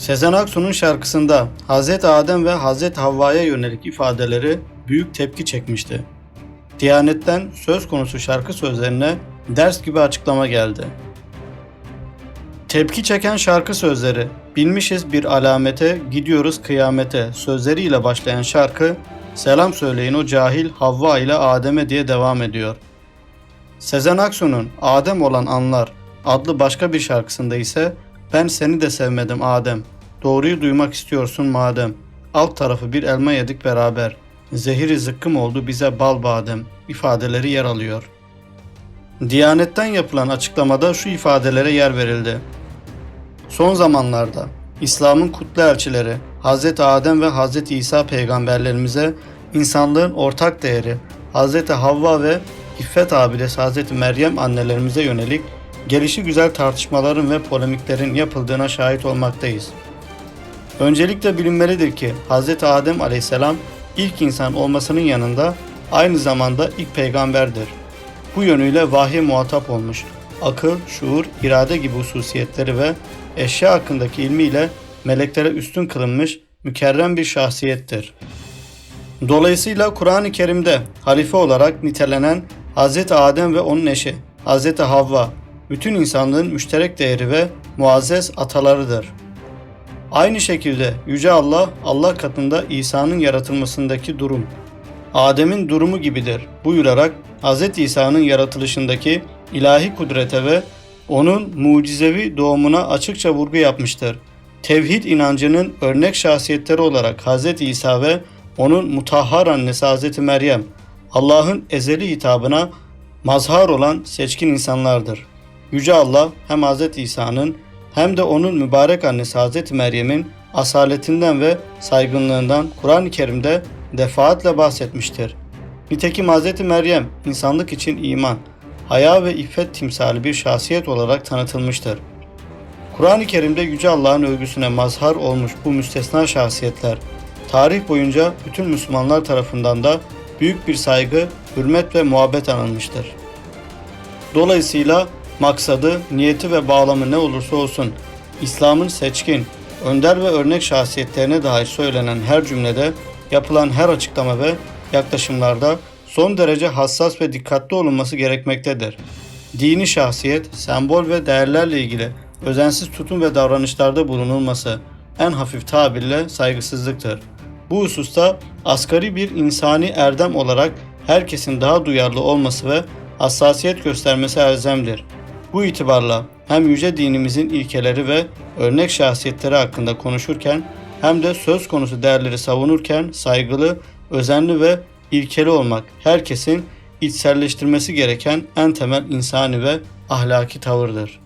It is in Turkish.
Sezen Aksu'nun şarkısında Hz. Adem ve Hz. Havva'ya yönelik ifadeleri büyük tepki çekmişti. Diyanet'ten söz konusu şarkı sözlerine ders gibi açıklama geldi. Tepki çeken şarkı sözleri, bilmişiz bir alamete, gidiyoruz kıyamete sözleriyle başlayan şarkı, selam söyleyin o cahil Havva ile Adem'e diye devam ediyor. Sezen Aksu'nun Adem olan anlar adlı başka bir şarkısında ise ben seni de sevmedim Adem. Doğruyu duymak istiyorsun madem. Alt tarafı bir elma yedik beraber. Zehiri zıkkım oldu bize bal badem ifadeleri yer alıyor. Diyanetten yapılan açıklamada şu ifadelere yer verildi. Son zamanlarda İslam'ın kutlu elçileri Hz. Adem ve Hz. İsa peygamberlerimize insanlığın ortak değeri Hz. Havva ve İffet abidesi Hz. Meryem annelerimize yönelik gelişi güzel tartışmaların ve polemiklerin yapıldığına şahit olmaktayız. Öncelikle bilinmelidir ki Hz. Adem aleyhisselam ilk insan olmasının yanında aynı zamanda ilk peygamberdir. Bu yönüyle vahye muhatap olmuş, akıl, şuur, irade gibi hususiyetleri ve eşya hakkındaki ilmiyle meleklere üstün kılınmış mükerrem bir şahsiyettir. Dolayısıyla Kur'an-ı Kerim'de halife olarak nitelenen Hz. Adem ve onun eşi Hz. Havva bütün insanlığın müşterek değeri ve muazzez atalarıdır. Aynı şekilde Yüce Allah, Allah katında İsa'nın yaratılmasındaki durum, Adem'in durumu gibidir buyurarak Hz. İsa'nın yaratılışındaki ilahi kudrete ve onun mucizevi doğumuna açıkça vurgu yapmıştır. Tevhid inancının örnek şahsiyetleri olarak Hz. İsa ve onun mutahhar annesi Hz. Meryem, Allah'ın ezeli hitabına mazhar olan seçkin insanlardır. Yüce Allah hem Hz. İsa'nın hem de onun mübarek annesi Hz. Meryem'in asaletinden ve saygınlığından Kur'an-ı Kerim'de defaatle bahsetmiştir. Nitekim Hz. Meryem insanlık için iman, haya ve iffet timsali bir şahsiyet olarak tanıtılmıştır. Kur'an-ı Kerim'de Yüce Allah'ın övgüsüne mazhar olmuş bu müstesna şahsiyetler, tarih boyunca bütün Müslümanlar tarafından da büyük bir saygı, hürmet ve muhabbet anılmıştır. Dolayısıyla maksadı, niyeti ve bağlamı ne olursa olsun İslam'ın seçkin, önder ve örnek şahsiyetlerine dair söylenen her cümlede, yapılan her açıklama ve yaklaşımlarda son derece hassas ve dikkatli olunması gerekmektedir. Dini şahsiyet, sembol ve değerlerle ilgili özensiz tutum ve davranışlarda bulunulması en hafif tabirle saygısızlıktır. Bu hususta asgari bir insani erdem olarak herkesin daha duyarlı olması ve hassasiyet göstermesi elzemdir. Bu itibarla hem yüce dinimizin ilkeleri ve örnek şahsiyetleri hakkında konuşurken hem de söz konusu değerleri savunurken saygılı, özenli ve ilkeli olmak herkesin içselleştirmesi gereken en temel insani ve ahlaki tavırdır.